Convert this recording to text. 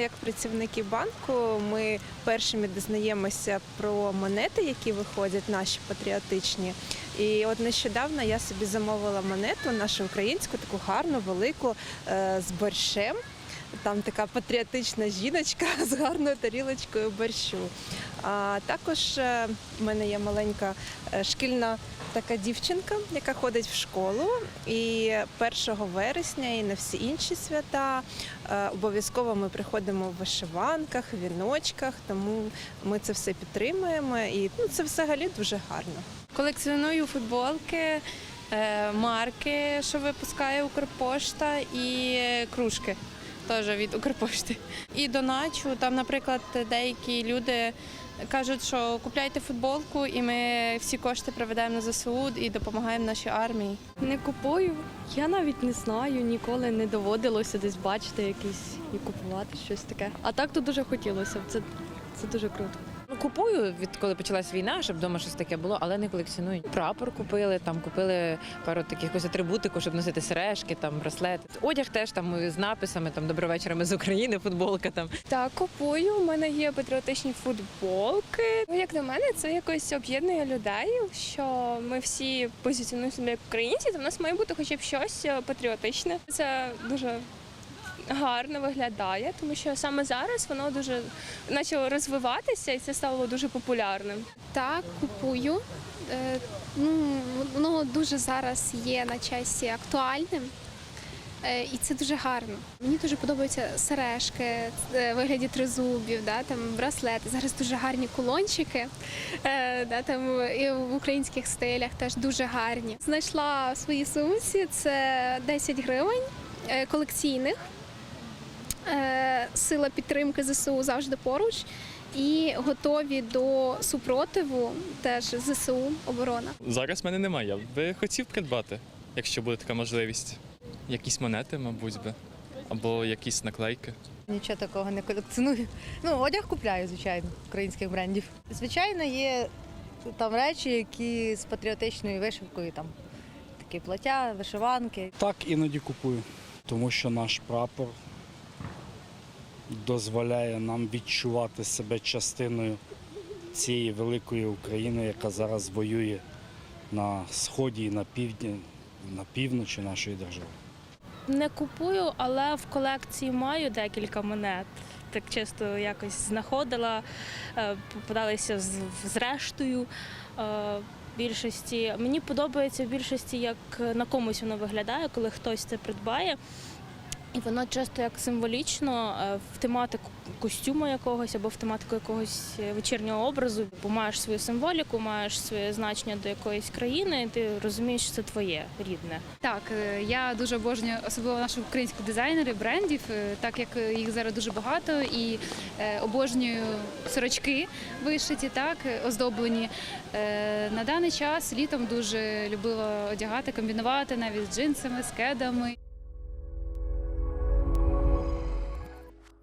Як працівники банку, ми першими дізнаємося про монети, які виходять, наші патріотичні. І от нещодавно я собі замовила монету, нашу українську, таку гарну, велику е, з борщем. Там така патріотична жіночка з гарною тарілочкою борщу. А також е, в мене є маленька е, шкільна така дівчинка, яка ходить в школу. І 1 вересня і на всі інші свята е, обов'язково ми приходимо в вишиванках, віночках, тому ми це все підтримуємо. І ну, це взагалі дуже гарно. Колекціоную футболки, марки, що випускає Укрпошта, і кружки теж від Укрпошти. І доначу. Там, наприклад, деякі люди кажуть, що купляйте футболку, і ми всі кошти приведемо на ЗСУ і допомагаємо нашій армії. Не купую. Я навіть не знаю, ніколи не доводилося десь бачити якісь і купувати щось таке. А так то дуже хотілося. Це, це дуже круто. Купую, відколи почалась війна, щоб вдома щось таке було, але не колекціоную. Прапор купили, там купили пару таких якусь атрибутику, щоб носити сережки, там браслети. Одяг теж там з написами, там добрий ми з України, футболка там. Так, купую. У мене є патріотичні футболки. Ну, як на мене, це якось об'єднує людей, що ми всі позиціонуємо себе як українці, то в нас має бути хоча б щось е, патріотичне. Це дуже гарно виглядає, тому що саме зараз воно дуже почало розвиватися і це стало дуже популярним. Так, купую. Е, Ну, воно дуже зараз є на часі актуальним. Е, І це дуже гарно. Мені дуже подобаються сережки е, вигляді тризубів, да, там браслети. Зараз дуже гарні кулончики. Да, там і в українських стилях теж дуже гарні. Знайшла в своїй сумці це 10 гривень колекційних. Е, Сила підтримки ЗСУ завжди поруч. І готові до супротиву теж ЗСУ оборона. Зараз в мене немає. Я би хотів придбати, якщо буде така можливість. Якісь монети, мабуть би, або якісь наклейки. Нічого такого не колекціоную. Ну, одяг купляю, звичайно, українських брендів. Звичайно, є там речі, які з патріотичною вишивкою, там такі плаття, вишиванки. Так, іноді купую, тому що наш прапор дозволяє нам відчувати себе частиною цієї великої України, яка зараз воює на сході і на півдні, на півночі нашої держави. Не купую, але в колекції маю декілька монет. Так чисто якось знаходила, е, попадалися з, з рештою. е, Більшості мені подобається в більшості, як на комусь воно виглядає, коли хтось це придбає. І воно часто як символічно е, в тематику костюму якогось або в тематику якогось е, вечірнього образу, бо маєш свою символіку, маєш своє значення до якоїсь країни, і ти розумієш, що це твоє рідне. Так, е, я дуже обожнюю особливо наших українських дизайнерів, брендів, так як їх зараз дуже багато, і обожнюю сорочки вишиті, так оздоблені. На даний час літом дуже любила одягати, комбінувати навіть з джинсами, з кедами.